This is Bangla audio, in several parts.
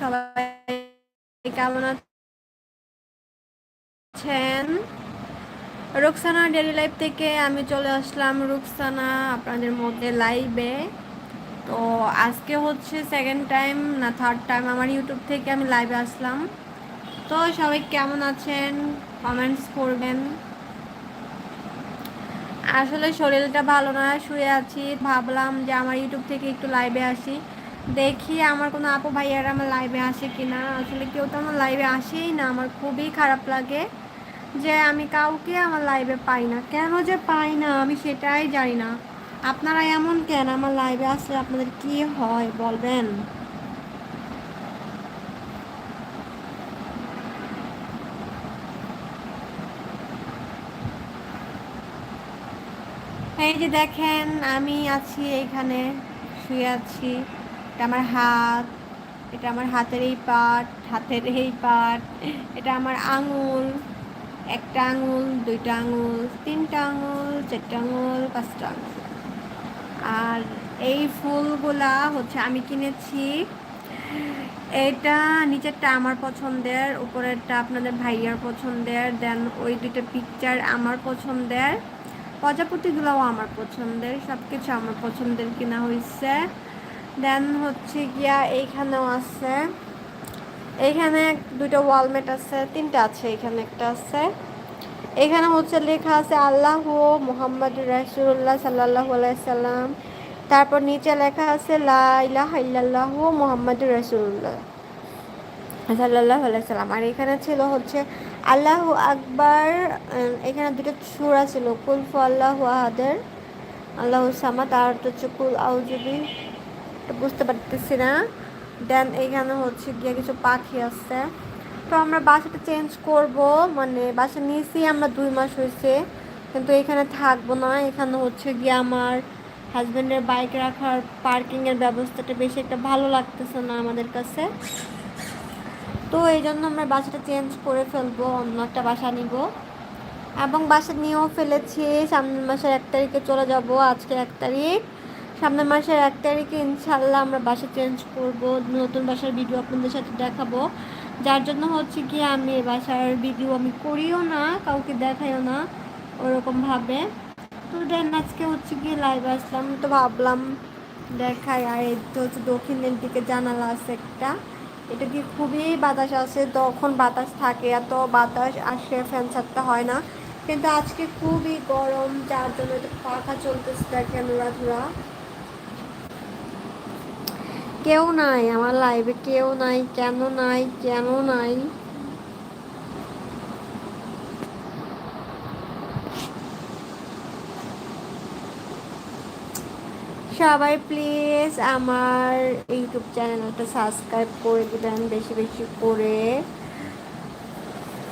সবাই কেমন আছেন? রুকসানা ডেলি লাইফ থেকে আমি চলে আসলাম রুকসানা আপনাদের মধ্যে লাইভে তো আজকে হচ্ছে সেকেন্ড টাইম না থার্ড টাইম আমার ইউটিউব থেকে আমি লাইভে আসলাম। তো সবাই কেমন আছেন? কমেন্টস করবেন। আসলে শরীরটা ভালো না, শুয়ে আছি। ভাবলাম যে আমার ইউটিউব থেকে একটু লাইভে আসি। দেখি আমার কোনো আপু ভাইয়ারা আমার লাইভে আসে কি না আসলে কেউ তো আমার লাইভে আসেই না, আমার খুবই খারাপ লাগে যে আমি কাউকে আমার লাইভে পাই না। কেন যে পাই না আমি সেটাই জানি না। আপনারা এমন কেন আমার লাইভে আসলে আপনাদের কি হয় বলবেন? এই যে দেখেন, আমি আছি এইখানে শুয়ে আছি। এটা আমার হাত, এটা আমার হাতের এই পাট, হাতের এই পাট, এটা আমার আঙুল, একটা আঙুল, দুইটা আঙুল, তিনটা আঙুল, চারটা আঙুল, পাঁচটা আঙুল। আর এই ফুলগুলা হচ্ছে আমি কিনেছি। এটা নিচেরটা আমার পছন্দের, উপরেরটা আপনাদের ভাইয়ার পছন্দের, দেন ওই দুইটা পিকচার আমার পছন্দের। প্রজাপতিগুলোও আমার পছন্দের সব কিছু আমার পছন্দের কিনা হয়েছে দেন হচ্ছে গিয়া এইখানেও আছে। এইখানে দুটো ওয়ালমেট আছে, তিনটা আছে এখানে একটা আছে। এখানে হচ্ছে লেখা আছে, আল্লাহ মোহাম্মদ রাসুল্লাহ সাল্লাহ সাল্লাম। তারপর নিচে লেখা আছে লাহ মোহাম্মদ রাসুল্লাহ সাল্লাহ সাল্লাম। আর এখানে ছিল হচ্ছে, আল্লাহ আকবার। এখানে দুটো সুরা ছিল কুলফ আল্লাহ আহাদের আল্লাহ সামা তার হচ্ছে, কুল আউজুবি বুঝতে পারতেছি না। দেন এইখানে হচ্ছে গিয়ে কিছু পাখি আছে। তো আমরা বাসাটা চেঞ্জ করব। মানে বাসা নিয়েছি আমরা দুই মাস হয়েছে। কিন্তু এখানে থাকব না। এখানে হচ্ছে গিয়ে আমার হাজব্যান্ডের বাইক রাখার পার্কিংয়ের ব্যবস্থাটা বেশি একটা ভালো লাগতেছে না আমাদের কাছে। তো এই জন্য আমরা বাসাটা চেঞ্জ করে ফেলব, অন্য একটা বাসা নিব। এবং বাসা নিয়েও ফেলেছি। সামনের মাসের এক তারিখে চলে যাব আজকে এক তারিখ। সামনের মাসের এক তারিখে ইনশাল্লাহ আমরা বাসা চেঞ্জ করব, নতুন বাসার ভিডিও আপনাদের সাথে দেখাবো। যার জন্য হচ্ছে কি, আমি বাসার ভিডিও আমি করিও না, কাউকে দেখাইও না ওরকমভাবে তো দেন আজকে হচ্ছে কি লাইভ আসলাম, তো ভাবলাম দেখাই, আর এই তো হচ্ছে দক্ষিণের দিকে জানালা আছে একটা। এটা কি খুবই বাতাস আছে, তখন বাতাস থাকে, এত বাতাস আসে ফ্যান ছাড়তে হয় না। কিন্তু আজকে খুবই গরম, যার জন্য পাখা চলতেছে, দেখেন ধুরা কেউ নাই, আমার লাইভে কেউ নাই, কেন নাই কেন নাই? সবাই প্লিজ আমার ইউটিউব চ্যানেলটা সাবস্ক্রাইব করে দেবেন, বেশি বেশি করে।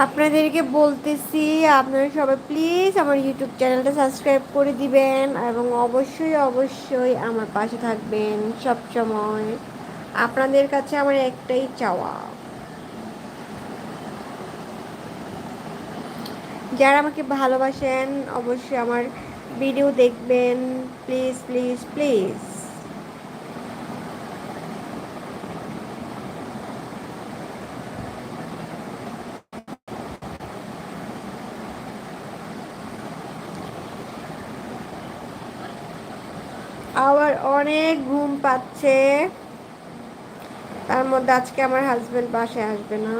আপনাদেরকে বলতেছি, আপনারা সবাই প্লিজ আমার ইউটিউব চ্যানেলটা সাবস্ক্রাইব করে দিবেন এবং অবশ্যই অবশ্যই আমার পাশে থাকবেন সব সময়। আপনাদের কাছে আমার একটাই চাওয়া। যারা আমাকে ভালোবাসেন, অবশ্যই আমার ভিডিও দেখবেন। প্লিজ প্লিজ প্লিজ আবার অনেক ঘুম পাচ্ছে। তার মধ্যে আজকে আমার হাজবেন্ড বাসায় আসবে না।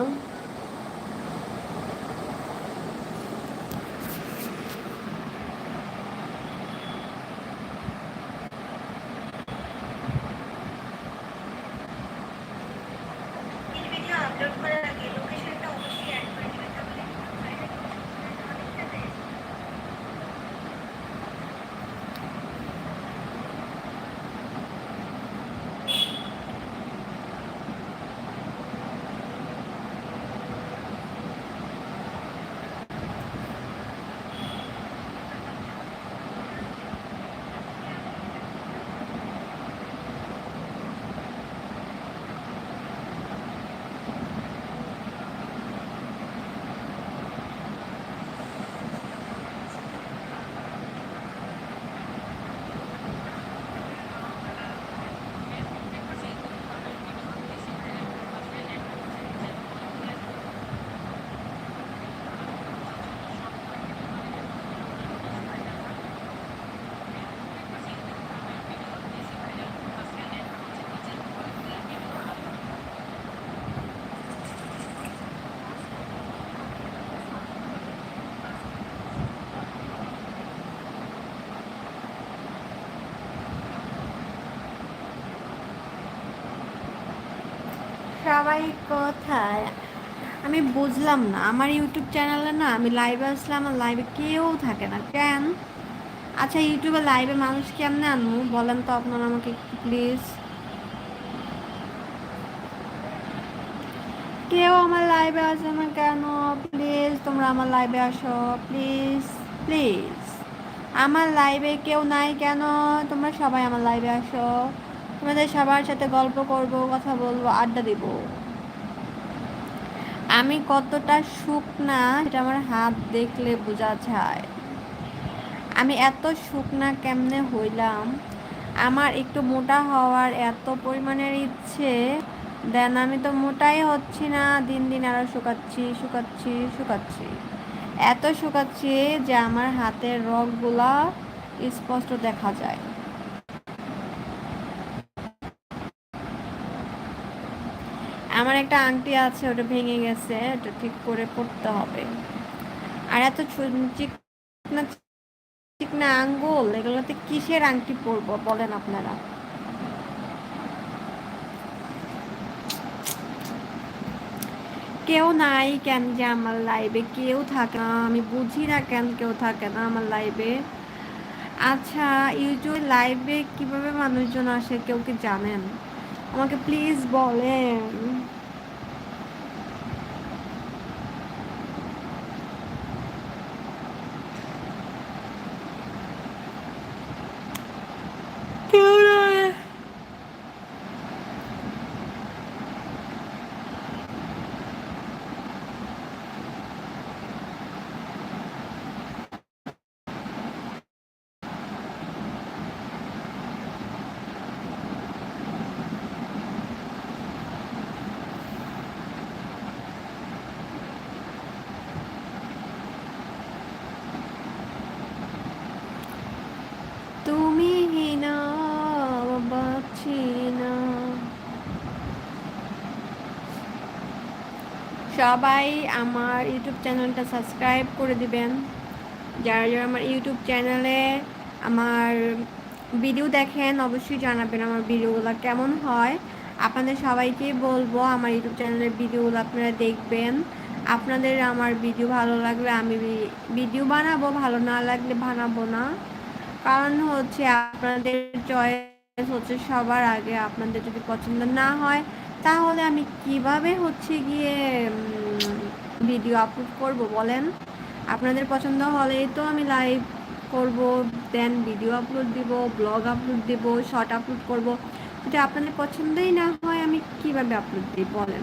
সবাই কোথায়। আমি বুঝলাম না, আমার ইউটিউব চ্যানেলে না আমি লাইভে আসলে আমার লাইভে কেউ থাকে না। কেন? আচ্ছা ইউটিউবে লাইভে মানুষ কেমনে আনব বলেন তো আপনারা আমাকে প্লিজ কেউ আমার লাইভে আসে না কেন? প্লিজ তোমরা আমার লাইভে আসো। প্লিজ প্লিজ আমার লাইভে কেউ নাই কেন? তোমরা সবাই আমার লাইভে আসো। তোমাদের সবার সাথে গল্প করব, কথা বলব, আড্ডা দিব। আমি কতটা শুকনা সেটা আমার হাত দেখলে বোঝা যায়। আমি এত শুকনা কেমনে হইলাম? আমার একটু মোটা হওয়ার এত পরিমাণের ইচ্ছে, দেন আমি তো মোটাই হচ্ছি না, দিন দিন আরও শুকাচ্ছি শুকাচ্ছি শুকাচ্ছি। এত শুকাচ্ছি যে আমার হাতের রগগুলা স্পষ্ট দেখা যায়। আমার একটা আংটি আছে, ওটা ভেঙে গেছে ওটা ঠিক করে পড়তে হবে। আর এত চিকনা চিকনা আঙ্গুল, এগুলোতে কিসের আংটি পরবো বলেন আপনারা? কেউ নাই কেন যে আমার লাইভে কেউ থাকে না, আমি বুঝি না কেন কেউ থাকে না আমার লাইভে আচ্ছা ইউটিউব লাইভে কীভাবে মানুষজন আসে কেউ কি জানেন? আমাকে প্লিজ বলেন। সবাই আমার ইউটিউব চ্যানেলটা সাবস্ক্রাইব করে দিবেন। যারা যারা আমার ইউটিউব চ্যানেলে আমার ভিডিও দেখেন, অবশ্যই জানাবেন আমার ভিডিওগুলো কেমন হয়। আপনাদের সবাইকে বলব, আমার ইউটিউব চ্যানেলের ভিডিওগুলো আপনারা দেখবেন। আপনাদের আমার ভিডিও ভালো লাগলে আমি ভিডিও বানাবো, ভালো না লাগলে বানাবো না। কারণ হচ্ছে আপনাদের চয়েস হচ্ছে সবার আগে, আপনাদের যদি পছন্দ না হয় তাহলে আমি কীভাবে হচ্ছে গিয়ে ভিডিও আপলোড করব বলেন? আপনাদের পছন্দ হলেই তো আমি লাইভ করব দেন ভিডিও আপলোড দিব ব্লগ আপলোড দিব শর্ট আপলোড করব। যদি আপনাদের পছন্দই না হয়, আমি কীভাবে আপলোড দিই বলেন?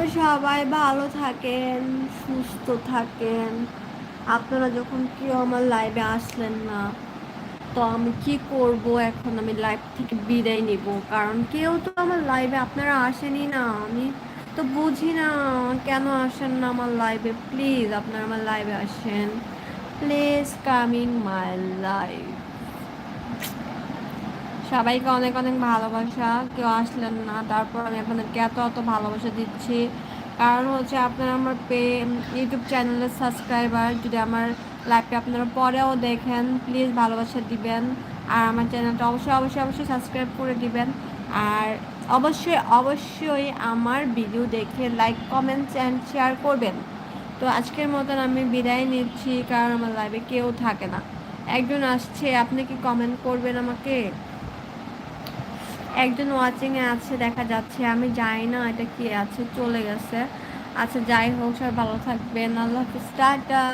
তো সবাই ভালো থাকেন, সুস্থ থাকেন। আপনারা যখন কেউ আমার লাইভে আসলেন না, তো আমি কি করব এখন? আমি লাইভ থেকে বিদায় নিব। কারণ কেউ তো আমার লাইভে আপনারা আসেনি না। আমি তো বুঝি না কেন আসেন না আমার লাইভে প্লিজ আপনারা আমার লাইভে আসেন। প্লিজ কামিং মাই লাইভ সবাইকে অনেক অনেক ভালোবাসা। কেউ আসলেন না, তারপর আমি আপনাদেরকে এত এত ভালোবাসা দিচ্ছি। কারণ হচ্ছে আপনারা আমার পে ইউটিউব চ্যানেলের সাবস্ক্রাইবার যদি আমার লাইভটা আপনারা পরেও দেখেন প্লিজ ভালোবাসা দিবেন। আর আমার চ্যানেলটা অবশ্যই অবশ্যই অবশ্যই সাবস্ক্রাইব করে দিবেন। আর অবশ্যই অবশ্যই আমার ভিডিও দেখে লাইক কমেন্টস অ্যান্ড শেয়ার করবেন। তো আজকের মতন আমি বিদায় নিচ্ছি, কারণ আমার লাইভে কেউ থাকে না। একজন আসছে, আপনি কি কমেন্ট করবেন আমাকে? একজন ওয়াচিং এ আছে, দেখা যাচ্ছে। আমি যাই না এটা কি আছে, চলে গেছে। আচ্ছা যাই হোক, সবাই ভালো থাকবেন। আল্লাহ হাফিজ, টাটা।